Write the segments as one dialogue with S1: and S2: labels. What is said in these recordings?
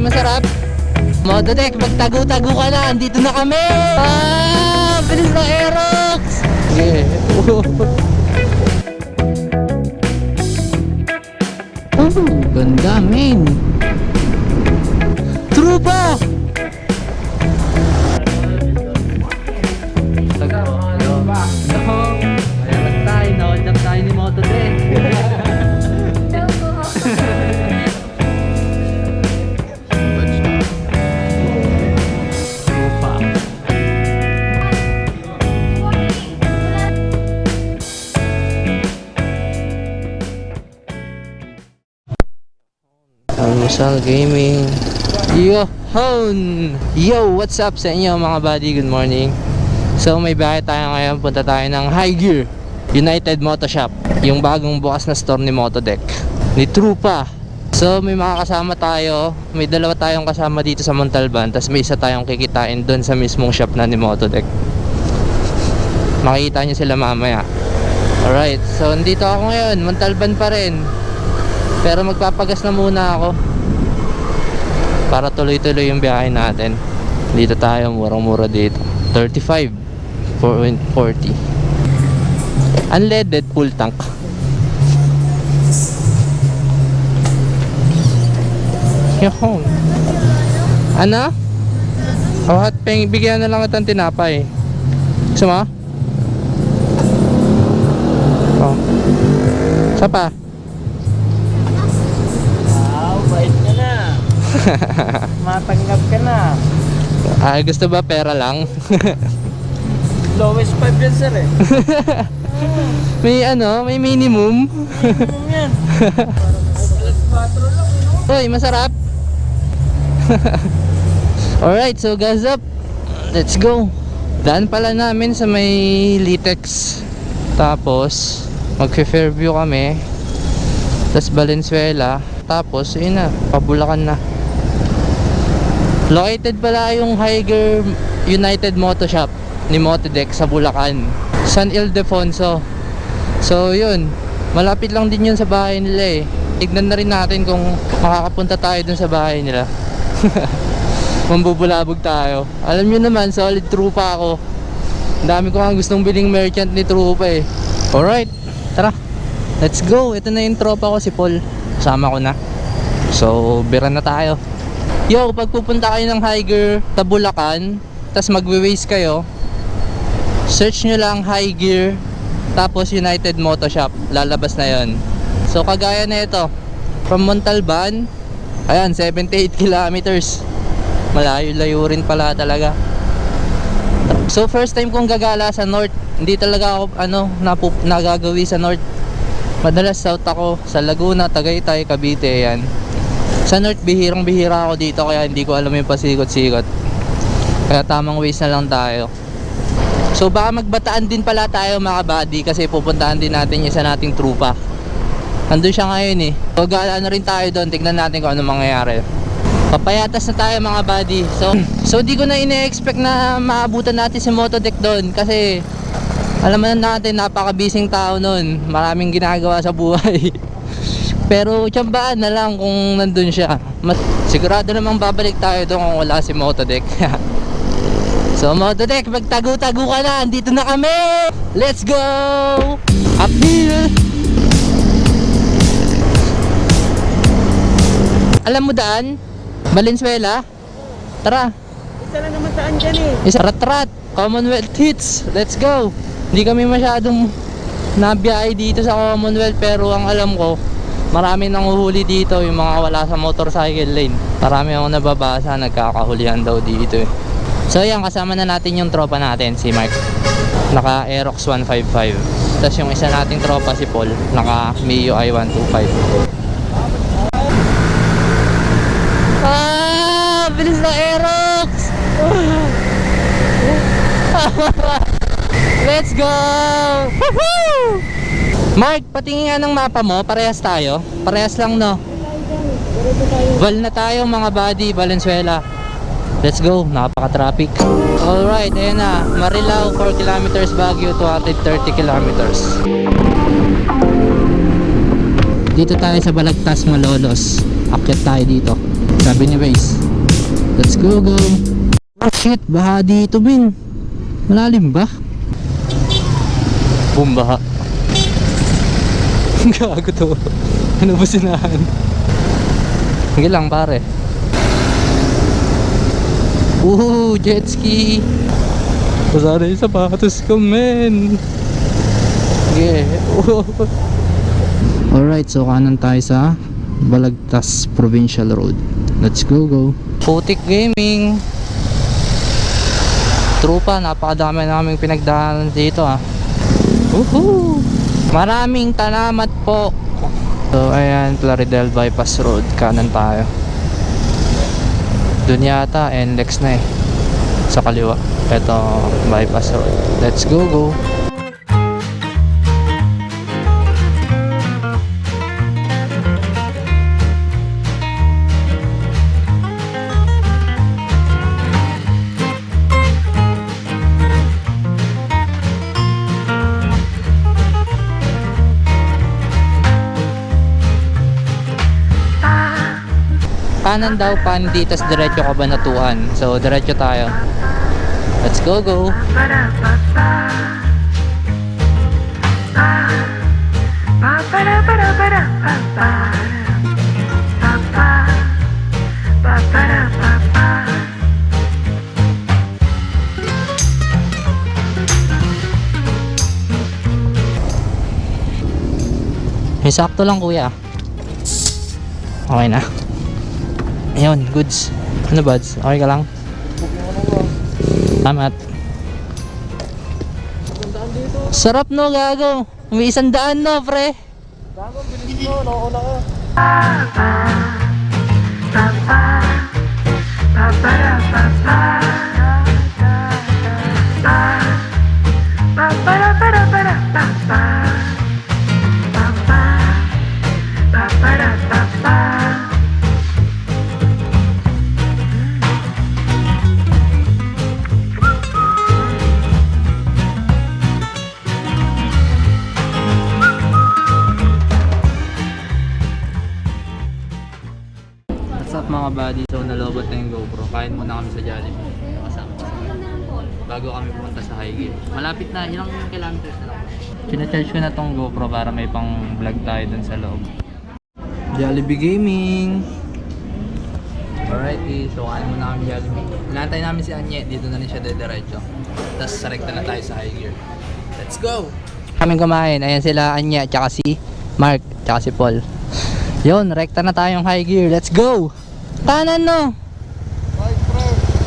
S1: Uy, masarap. Motodeck, magtago-tago ka na. Andito na kami. Ah, bilis na Aerox. Sige. oh, ganda, men. Trupa! Almusal Gaming. Yo, hon! Yo, what's up sa inyo mga buddy? Good morning. So may biyahe tayo ngayon. Punta tayo ng High Gear United Moto Shop. Yung bagong bukas na store ni Motodeck. Ni Trupa. So may mga kasama tayo. May dalawa tayong kasama dito sa Montalban. Tapos may isa tayong kikitain doon sa mismong shop na ni Motodeck. Makikita nyo sila mamaya. Alright, so nandito ako ngayon. Montalban pa rin. Pero magpapagas na muna ako para tuloy-tuloy yung biyahe natin. Dito tayo, murang-mura dito. 35 for 40. Unleaded full tank. Yun. Ano? Oh, hot peng, bigyan na lang kitang tinapay. Gusto mo? Oh. Isa pa?
S2: Matanggap ka na.
S1: Ah, gusto ba pera lang?
S2: Lowest 5 yan sir eh.
S1: may ano, may minimum.
S2: Minimum yan. Alas 4 lang, no?
S1: Uy, masarap. Alright, so guys up. Let's go. Daan pala namin sa may Litex. Tapos, magfe-Fairview kami. Tapos Valenzuela. Tapos, yun na, pabulakan na. Located pala yung Higer United Moto Shop ni Motodeck sa Bulacan. San Ildefonso. So, yun. Malapit lang din yun sa bahay nila eh. Tignan na rin natin kung makakapunta tayo dun sa bahay nila. Mambubulabog tayo. Alam nyo naman, solid trupa ako. Ang dami ko nga gustong biling merchant ni trupa eh. Alright, tara. Let's go. Ito na yung tropa ko, si Paul. Kasama ko na. So, bira na tayo. Yo, pag pupunta kayo ng Higer sa Bulacan, tas magwe-waste kayo, search nyo lang High Gear, tapos United Moto Shop. Lalabas na yon. So, kagaya na ito. From Montalban, ayan, 78 kilometers. Malayo-layo rin pala talaga. So, first time kong gagala sa North. Hindi talaga ako, ano, napup nagagawi sa North. Madalas South ako, sa Laguna, Tagaytay, Cavite, yan. Sa North, bihirang bihira ako dito, kaya hindi ko alam yung pasikot-sikot. Kaya tamang ways na lang tayo. So baka magbataan din pala tayo mga buddy kasi pupuntahan din natin isa nating trupa. Nandun siya ngayon eh. So gala na rin tayo doon, tignan natin kung ano mangyayari. Papayatas na tayo mga buddy. So, so di ko na ine-expect na maabutan natin si Motodeck doon kasi alam naman natin napaka-busy tao noon. Maraming ginagawa sa buhay. Pero tiyambaan na lang kung nandun siya. Mas, sigurado namang babalik tayo doon kung wala si Motodeck. So Motodeck, magtago-tago ka na. Andito na kami. Let's go! Uphill! Alam mo daan? Valenzuela? Tara.
S2: Isa lang naman saan dyan eh.
S1: Isa rat-rat. Commonwealth hits. Let's go. Hindi kami masyadong nabiyahe dito sa Commonwealth pero ang alam ko marami nang uhuli dito yung mga wala sa motorcycle lane. Marami akong nababasa nagkakahulihan daw dito eh. So yan, kasama na natin yung tropa natin, si Mark. Naka Aerox 155. Tapos yung isa nating tropa, si Paul, naka MIUI 125. Ah! Bilis na Aerox! Let's go! Woohoo! Mark, patingin nga ng mapa mo, parehas tayo. Parehas lang no. Val na tayo mga buddy, Valenzuela. Let's go, napaka-traffic. Alright, ayan na. Marilao, 4 kilometers, Baguio, 230 kilometers. Dito tayo sa Balagtas, Malolos. Akyat tayo dito. Sa Sabi ni Waze. Let's go, go. Oh shit, baha dito, min. Malalim ba? Boom, baha. Gago to. Ano ba sinahan? Sige lang, pare. Woohoo, jet ski. Pasara yung sapatos ko, men. Sige. Alright, so kanan tayo sa Balagtas Provincial Road. Let's go, go. Putik Gaming. Trupa, napakadami naming pinagdaanan dito ah. Woohoo! Maraming salamat po. So, ayan, Plaridel Bypass Road. Kanan tayo. Doon yata, NLEX na eh. Sa kaliwa. Ito, Bypass Road. Let's go, go. Kanan daw pandi, tas diretso ka ba natuan? So, diretso tayo. Let's go, go. May sakto lang kuya. Okay na. Ayun, goods. Ano buds? Okay ka lang? Tamat. Sarap no, gago. May isang daan no, pre.
S2: Gago, bilis mo. Nauna ka.
S1: What's up mga buddy? So nalobot na yung GoPro. Kain muna kami sa Jollibee. Kasama ko. Bago kami pumunta sa Highgate. Malapit na, ilang kilometers na lang. China-charge ko na tong GoPro para may pang vlog tayo dun sa loob. Jollibee Gaming! Alrighty, so kain muna kami Jollibee. Inantay namin si Anye, dito na rin siya dediretso. Tapos sarekta na tayo sa high gear. Let's go! Kaming kumain, ayan sila Anya, tsaka si Mark, tsaka si Paul. Yun, rekta na tayong high gear. Let's go! Kanan no!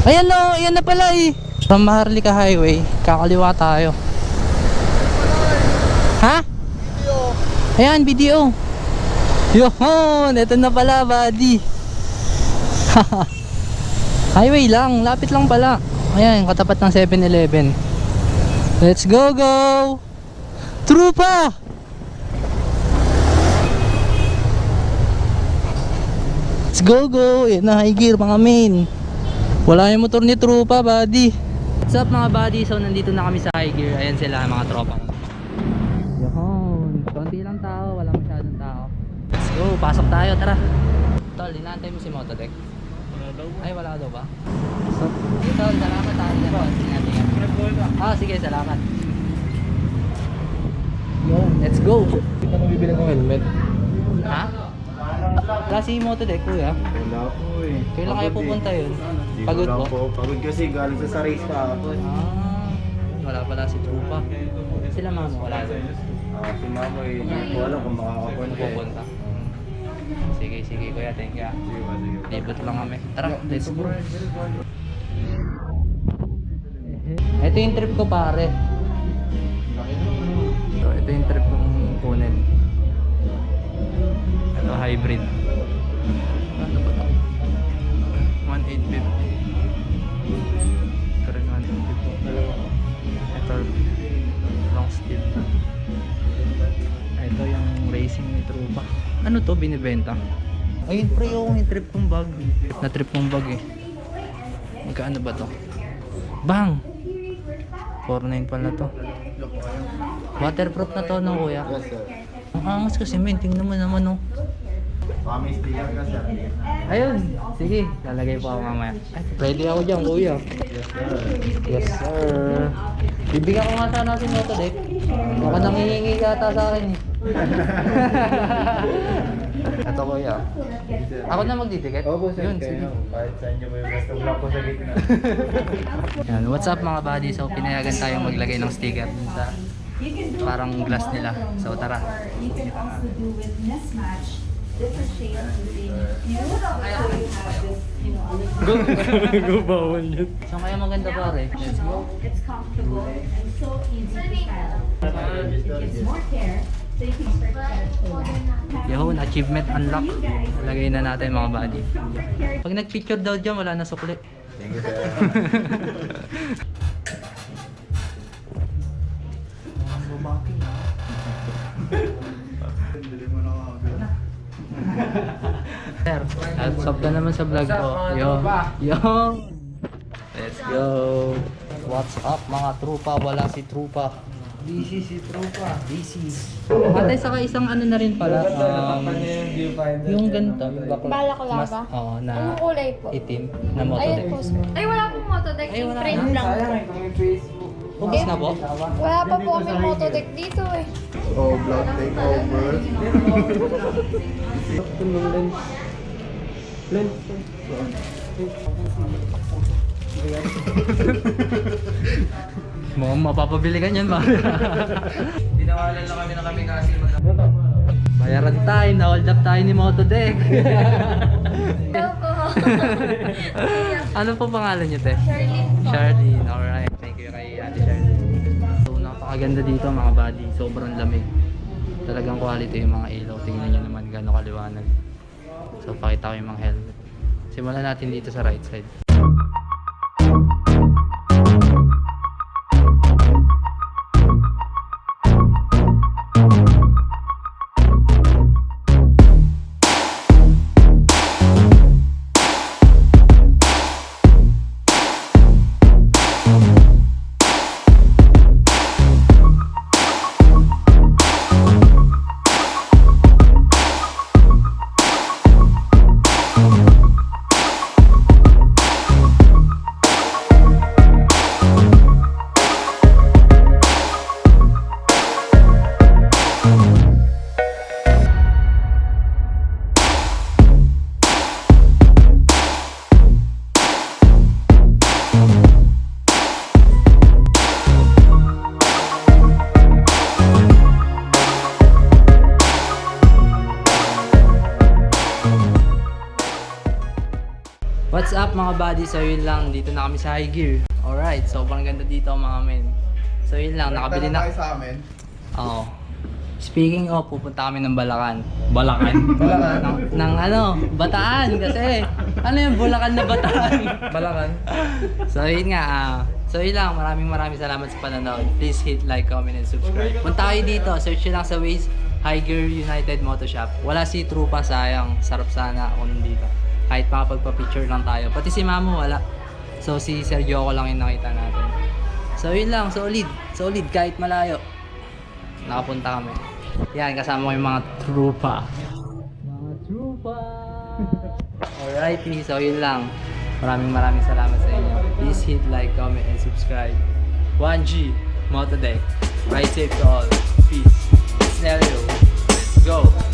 S1: Ayan no, ayan na pala eh. From Maharlika Highway, kakaliwa tayo. Ha? Ayan, video. Yun, eto na pala, buddy. Highway lang, lapit lang pala. Ayan, katapat ng 7-Eleven. Let's go, go! Trupa! Let's go, go! Yan na, high gear, mga main. Wala yung motor ni Trupa, buddy. What's up, mga buddy? So, nandito na kami sa high gear. Ayan sila, mga tropa. Yun, konti lang tao, wala masyadong tao. Let's go, pasok tayo, tara. Tol, inaantay mo si Motodek. Ay, wala daw ba? So, tol, salamat tayo. Ingat, ingat. Ah, sige, salamat. Yun, let's go.
S2: Hindi ka bibili ng helmet.
S1: Ha? Wala si Motodek, kuya.
S3: Wala po eh.
S1: Kailan kayo pupunta yun?
S3: Ko
S1: Pagod po?
S3: po. Pagod kasi galing sa sa race kahapon.
S1: Ah, wala pala si Trupa. Sila mama, wala doon.
S3: Ah, si mama eh, hindi ko alam kung makakapunta. eh.
S1: Pupunta. Sige, sige kuya, thank you. ah.
S3: Sige ba, sige.
S1: Libot lang kami. Tara, let's go. Ito yung trip ko pare. So, ito yung trip kong Ito hybrid. Ano ba ito? 1850. Ito rin 150. Ito long steel. Ito yung racing ni Trupa. Ano to binibenta? Ayun pre yung trip kong bag. Na trip kong bag eh. Magkano ba to? Bang! 4.9 pala to. Waterproof na to no kuya.
S3: Yes sir.
S1: Ang angas kasi men, tingnan mo naman oh.
S3: Baka may sticker ka sir.
S1: Ayun, sige, lalagay po ako mamaya. Ay, ready ako dyan, kuya. Yes, sir. Bibigyan ko nga sana si Motodeck. Baka nangihingi ka ata sa akin eh. Ito kuya. Ako na magdidikit?
S3: Opo sir,
S1: Yun,
S3: kayo.
S1: sige.
S3: Kahit saan niyo po yung basta block ko sa gitna.
S1: Yan, what's up mga buddy? So, pinayagan tayong maglagay ng sticker dun sa parang glass nila. So, tara.
S4: You can also do with mismatch different shades within you. So you have this, you know,
S1: Gubawal yun. So, kaya maganda pare. Let's go.
S4: it's comfortable and so easy to style. It gives more care, so you can start to
S1: Yun, achievement unlock. Lagay na natin mga buddy. Pag nag-picture daw dyan, wala na sukli.
S3: Thank you sir.
S1: Sir, what's up ka naman sa vlog ko? Yo, yo. Let's go. What's up mga trupa? Wala si trupa.
S2: Busy si Trupa.
S1: Busy. Ate, saka isang ano na rin pala. Um,
S2: yung
S1: yung ganito, yung bakla.
S5: Balaklava?
S1: Oo, na
S5: Anong kulay po?
S1: itim na
S5: Ayun
S1: motodeck.
S5: po. sir. Ay, wala pong motodeck.
S1: Ay, wala
S5: Print
S1: na.
S5: lang.
S2: Sayang eh, kung may Facebook.
S1: Ubus na po?
S5: Wala pa po kami motodeck dito eh.
S3: Oh, block takeover.
S1: Mukhang mapapabili ka niyan, pare.
S2: Tinawalan lang kami na kami kasi mag
S1: Bayaran time, na-hold up tayo ni Motodeck. Ano po pangalan niyo, te?
S5: Charlene.
S1: Charlene, napakaganda dito mga buddy. Sobrang lamig. Talagang quality yung mga ilaw. Tingnan nyo naman gano'ng kaliwanag. So, pakita ko yung mga helmet. Simulan natin dito sa right side. So yun lang, dito na kami sa high gear. Alright, sobrang ganda dito mga men. So yun lang, nakabili na.
S3: tayo sa amin.
S1: Oo. Speaking of, pupunta kami ng Balacan. Balacan? Balacan. ng, ng ano, Bataan kasi. Ano yung Bulacan na Bataan?
S2: Balakan.
S1: so yun nga, ah. so yun lang, maraming maraming salamat sa panonood. Please hit like, comment, and subscribe. Punta kayo dito, search nyo lang sa Waze, High Gear United Moto Shop. Wala si Trupa, sayang. Sarap sana ako nandito. Kahit makapagpa-picture lang tayo. Pati si Mamo, wala. So si Sergio ko lang yung nakita natin. So yun lang, solid. Solid kahit malayo. Nakapunta kami. Yan, kasama ko yung mga trupa. Mga trupa! Alrighty, so yun lang. Maraming maraming salamat sa inyo. Please hit like, comment, and subscribe. 1G, Motodeck. Ride safe to all. Peace. Nelio. Let's go!